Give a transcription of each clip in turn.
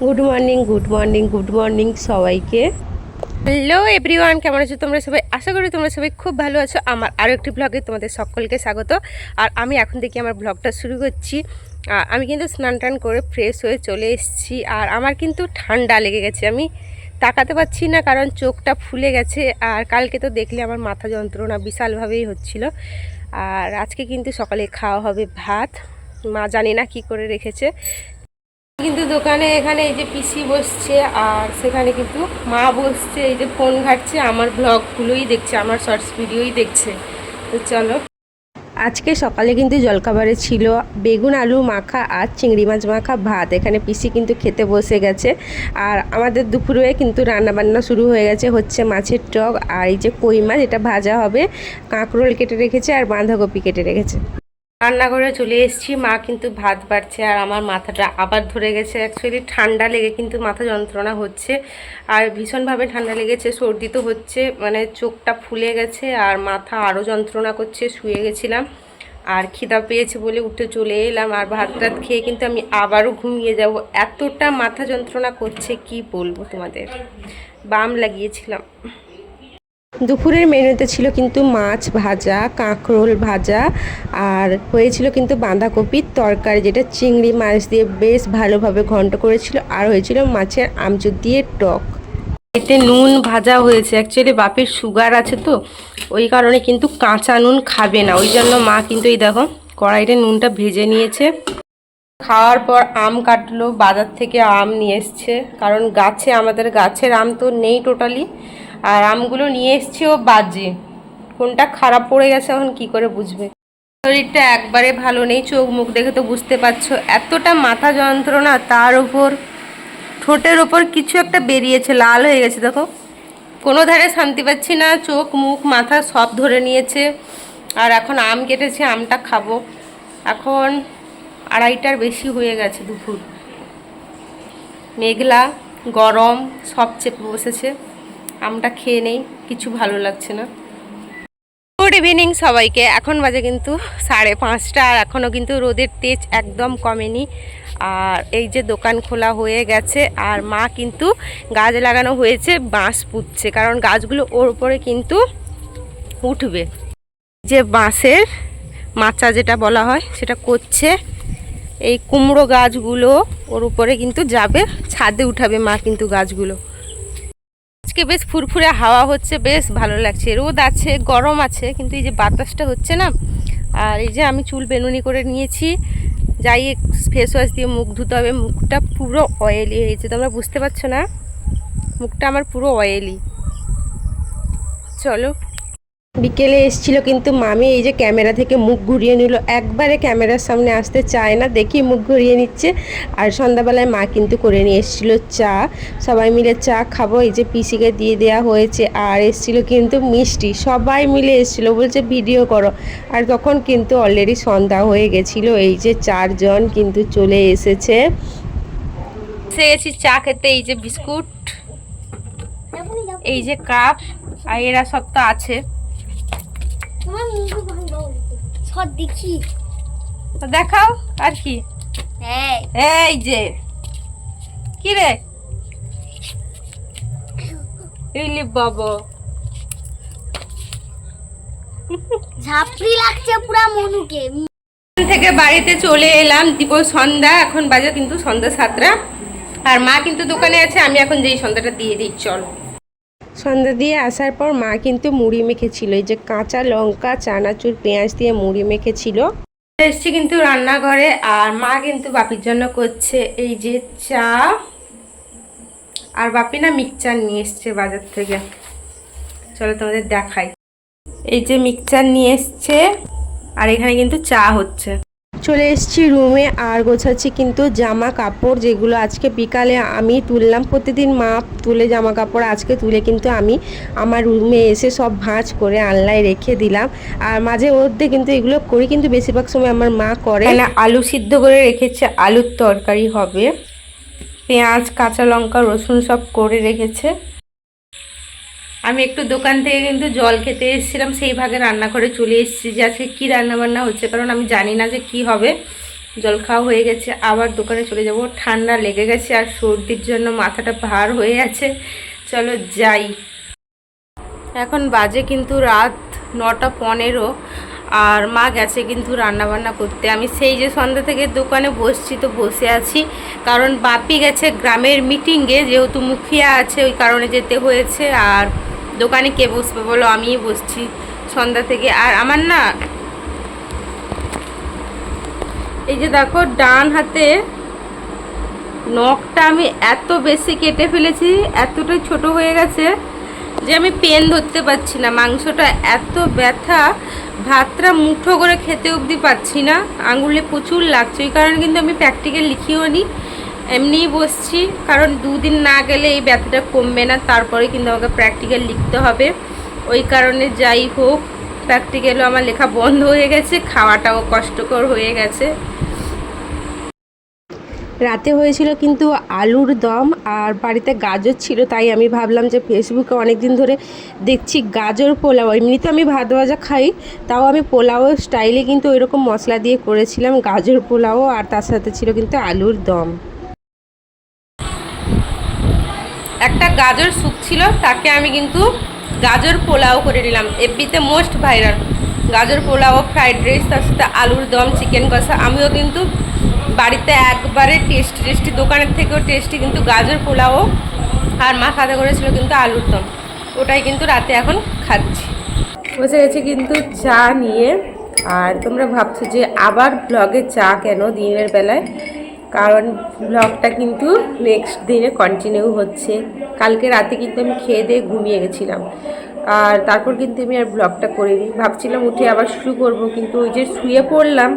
Good morning good morning good morning সবাইকে। Hello everyone কেমন আছো তোমরা সবাই? আশা করি তোমরা সবাই খুব ভালো আছো। আমার আরও একটি ব্লগে তোমাদের সকলকে স্বাগত। আর আমি এখন থেকে আমার ব্লগটা শুরু করছি। আমি কিন্তু স্নান টান করে ফ্রেশ হয়ে চলে এসেছি। আর আমার কিন্তু ঠান্ডা লেগে গেছে। আমি তাকাতে পারছি না, কারণ চোখটা ফুলে গেছে। আর কালকে তো দেখলে আমার মাথা যন্ত্রণা বিশালভাবেই হচ্ছিল। আর আজকে কিন্তু সকালে খাওয়া হবে ভাত। মা জানি না কি করে রেখেছে। কিন্তু দোকানে এখানে এই যে পিসি বসছে আর সেখানে কিন্তু মা বসছে, এই যে ফোন ঘাটছে, আমার ব্লগগুলোই দেখছে, আমার শর্টস ভিডিওই দেখছে। তো চলো। আজকে সকালে কিন্তু জলখাবারে ছিল বেগুন, আলু মাখা আর চিংড়ি মাছ মাখা ভাত। এখানে পিসি কিন্তু খেতে বসে গেছে। আর আমাদের দুপুরে কিন্তু রান্নাবান্না শুরু হয়ে গেছে হচ্ছে মাছের টক আর এই যে কই মাছ, এটা ভাজা হবে। কাঁকরোল কেটে রেখেছে আর বাঁধাকপি কেটে রেখেছে। রান্নাঘরে চলে এসেছি। মা কিন্তু ভাত বাড়ছে আর আমার মাথাটা আবার ধরে গেছে। অ্যাকচুয়ালি ঠান্ডা লেগে কিন্তু মাথা যন্ত্রণা হচ্ছে আর ভীষণভাবে ঠান্ডা লেগেছে, সর্দি তো হচ্ছে মানে চোখটা ফুলে গেছে আর মাথা আরও যন্ত্রণা করছে, শুয়ে গেছিলাম আর খিদা পেয়েছে বলে উঠে চলে এলাম আর ভাত টাত খেয়ে কিন্তু আমি আবারও ঘুমিয়ে যাব। এতটা মাথা যন্ত্রণা করছে, কি বলব তোমাদের? বাম লাগিয়েছিলাম। দুপুরের মেনুতে ছিল কিন্তু মাছ ভাজা, কাঁকরোল ভাজা আর হয়েছিল কিন্তু বাঁধাকপির তরকারি যেটা চিংড়ি মাছ দিয়ে বেশ ভালোভাবে ঘন্ট করেছিল আর হয়েছিল মাছের আমচুর দিয়ে টক। এতে নুন ভাজা হয়েছে। অ্যাকচুয়ালি বাপের সুগার আছে তো, ওই কারণে কিন্তু কাঁচা নুন খাবে না। ওই জন্য মা কিন্তু এই দেখো কড়াইতে নুনটা ভেজে নিয়েছে। খাওয়ার পর আম কাটলো, বাজার থেকে আম নিয়ে এসছে। কারণ গাছে, আমাদের গাছের আম তো নেই টোটালি আর আমগুলো নিয়ে এসছে, ও বাজে। কোনটা খারাপ পড়ে গেছে এখন কি করে বুঝবে? শরীরটা একবারে ভালো নেই, চোখ মুখ দেখে তো বুঝতে পারছ। এতটা মাথা যন্ত্রণা তার উপর। ঠোঁটের ওপর কিছু একটা বেরিয়েছে, লাল হয়ে গেছে, দেখো। কোনো ধারে শান্তি পাচ্ছি না, চোখ, মুখ, মাথা সব ধরে নিয়েছে। আর এখন আম কেটেছে, আমটা খাব। এখন আড়াইটার বেশি হয়ে গেছে দুপুর। মেঘলা, গরম, সব চেপে বসেছে। আমটা খেয়ে নেই, কিছু ভালো লাগছে না। গুড ইভিনিং সবাইকে, এখন বাজে কিন্তু সাড়ে পাঁচটা আর এখনও কিন্তু রোদের তেজ একদম কমেনি। আর এই যে দোকান খোলা হয়ে গেছে, আর মা কিন্তু গাছ লাগানো হয়েছে, বাঁশ পুঁতছে, কারণ গাছগুলো ওর উপরে কিন্তু উঠবে। যে বাঁশের মাচা যেটা বলা হয়, সেটা করছে। এই কুমড়ো গাছগুলো ওর উপরে কিন্তু যাবে, ছাদে উঠাবে মা কিন্তু গাছগুলো। আজকে বেশ ফুরফুরে হাওয়া হচ্ছে, বেশ ভালো লাগছে। রোদ আছে, গরম আছে, কিন্তু এই যে বাতাসটা হচ্ছে না, আর এই যে আমি চুল বেনুনি করে নিয়েছি, যাই ফেস ওয়াশ দিয়ে মুখ ধুতে হবে, মুখটা পুরো অয়েলি হয়েছে তোমরা বুঝতে পারছ না, মুখটা আমার পুরো অয়েলি চলো। বিকেলে এসছিল, কিন্তু মামি এই যে ক্যামেরা থেকে মুখ ঘুরিয়ে নিল। একবারে ক্যামেরার সামনে আসতে চায় না, দেখি মুখ ঘুরিয়ে নিচ্ছে। আর সন্ধ্যাবেলায় মা কিন্তু করে নিয়ে এসেছিল চা। সবাই মিলে চা খাব, এই যে পিসিকে দিয়ে দেওয়া হয়েছে। আর এসছিল কিন্তু মিষ্টি, সবাই মিলে এসেছিল, বলছে ভিডিও করো। আর তখন কিন্তু অলরেডি সন্ধ্যা হয়ে গেছিল, এই যে চারজন কিন্তু চলে এসেছে। এসে গেছি চা খেতে, এই যে বিস্কুট, এই যে কাপ, আর এরা সব তো আছে তোমার মুখ ভালো সব দেখি। দেখাও আর কি? এই। যে। কি রে? ইলি বাবা। ঝাপড়ি লাগছে পুরা মনুকে। থেকে বাড়িতে চলে এলাম দিব সন্ধ্যা এখন বাজে কিন্তু সন্ধ্যা সাতটা। আর মা কিন্তু দোকানে আছে আমি এখন যেই সন্ধ্যাটা দিয়ে দিই চল। সন্ধ্যা দিয়ে আসার পর মা কিন্তু মুড়ি মেখেছিল। এই যে কাঁচা লঙ্কা, চানাচুর, পেঁয়াজ দিয়ে মুড়ি মেখেছিল। এসছি কিন্তু রান্নাঘরে আর মা কিন্তু বাপির জন্য করছে এই যে চা। আর বাপি না মিক্সচার নিয়ে এসছে বাজার থেকে। চলো তোমাদের দেখাই। এই যে মিক্সচার নিয়ে এসছে। আর এখানে কিন্তু চা হচ্ছে। চলে এসেছি রুমে আর গোছাচ্ছি কিন্তু জামা কাপড় যেগুলো আজকে বিকালে আমি তুললাম। প্রতিদিন মা তুলে জামা কাপড় আজকে তুলে কিন্তু আমি আমার রুমে এসে সব ভাঁজ করে আনলায় রেখে দিলাম। আর মাঝে মধ্যে কিন্তু এগুলো করি কিন্তু বেশিরভাগ সময় আমার মা করে। আলু সিদ্ধ করে রেখেছে, আলুর তরকারি হবে। পেঁয়াজ, কাঁচা লঙ্কা, রসুন সব করে রেখেছে। আমি একটু দোকান থেকে কিন্তু জল খেতে এসেছিলাম, সেই ভাগে রান্না করে চলে এসেছি। যে আজকে কী রান্নাবান্না হচ্ছে, কারণ আমি জানি না যে কি হবে। জল খাওয়া হয়ে গেছে, আবার দোকানে চলে যাব। ঠান্ডা লেগে গেছে আর সর্দির জন্য মাথাটা ভার হয়ে আছে চলো যাই। এখন বাজে কিন্তু রাত নটা পনেরো, আর মা গেছে কিন্তু রান্নাবান্না করতে। আমি সেই যে সন্ধ্যা থেকে দোকানে বসছি, তো বসে আছি। কারণ বাপি গেছে গ্রামের মিটিংয়ে যেহেতু মুখিয়া আছে, ওই কারণে যেতে হয়েছে। আর দোকানে কে বসবে বলো? আমিই বসছি সন্ধ্যা থেকে। আর আমার না এই যে দেখো, ডান হাতে নখটা আমি এত বেশি কেটে ফেলেছি, এতটাই ছোট হয়ে গেছে যে আমি পেন ধরতে পারছি না। মাংসটা এত ব্যথা, ভাতটা মুঠো করে খেতে অবধি পাচ্ছি না। আঙুলে প্রচুর লাগছে, ওই কারণে কিন্তু আমি প্র্যাকটিক্যাল লিখিও নি। এমনিই বসছি, কারণ দুদিন না গেলে এই ব্যথাটা কমবে না, তারপরে কিন্তু আমাকে প্র্যাকটিক্যাল লিখতে হবে। ওই কারণে যাই হোক প্র্যাকটিক্যালও আমার লেখা বন্ধ হয়ে গেছে, খাওয়াটাও কষ্টকর হয়ে গেছে। রাতে হয়েছিল কিন্তু আলুর দম আর বাড়িতে গাজর ছিল, তাই আমি ভাবলাম যে ফেসবুকে অনেক দিন ধরে দেখছি গাজর পোলাও। এমনিতে আমি ভাত ভাজা খাই, তাও আমি পোলাও স্টাইলে কিন্তু ওইরকম মশলা দিয়ে করেছিলাম, গাজর পোলাও আর তার সাথে ছিল কিন্তু আলুর দম। একটা গাজর স্যুপ ছিল, তাকে আমি কিন্তু গাজর পোলাও করে নিলাম। এফবিতে মোস্ট ভাইরাল গাজর পোলাও, ফ্রাইড রাইস, তার সাথে আলুর দম, চিকেন কষা। আমিও কিন্তু বাড়িতে একবারে টেস্টি টেস্টি, দোকানের থেকেও টেস্টি কিন্তু গাজর পোলাও আর মা সাথে করেছিল কিন্তু আলুর দম। ওটাই কিন্তু রাতে এখন খাচ্ছি। বসে গেছে কিন্তু চা নিয়ে। আর তোমরা ভাবছ যে আবার ব্লগে চা কেন দিনের বেলায়? কারণ ব্লগটা কিন্তু নেক্সট দিনে কন্টিনিউ হচ্ছে। কালকে রাতে কিন্তু আমি খেয়ে দিয়ে ঘুমিয়ে গেছিলাম। আর তারপর কিন্তু আমি আর ব্লগটা করিনি। ভাবছিলাম উঠে আবার শুরু করব, কিন্তু ওই যে শুয়ে পড়লাম,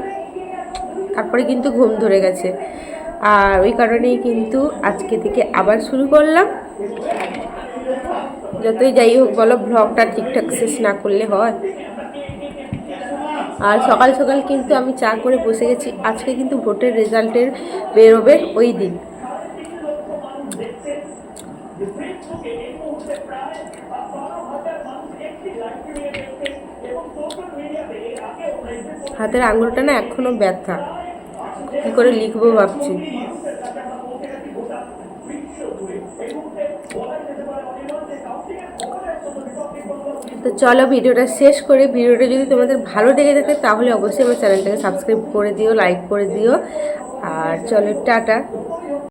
তারপরে কিন্তু ঘুম ধরে গেছে। আর ওই কারণেই কিন্তু আজকে থেকে আবার শুরু করলাম। যতই যাই হোক বলো ব্লগটা ঠিকঠাক শেষ না করলে হয়। আর সকাল সকাল কিন্তু আমি চা করে বসে গেছি। আজকে কিন্তু ভোটের রেজাল্টের বেরোবে ওই দিন। হাতের আঙুলটা না এখনও ব্যথা। কী করে লিখব ভাবছি। তো চলো ভিডিওটা শেষ করে। ভিডিওটা যদি তোমাদের ভালো লেগে থাকে, তাহলে অবশ্যই আমার চ্যানেলটাকে সাবস্ক্রাইব করে দিও লাইক করে দিও। আর চলো, টাটা।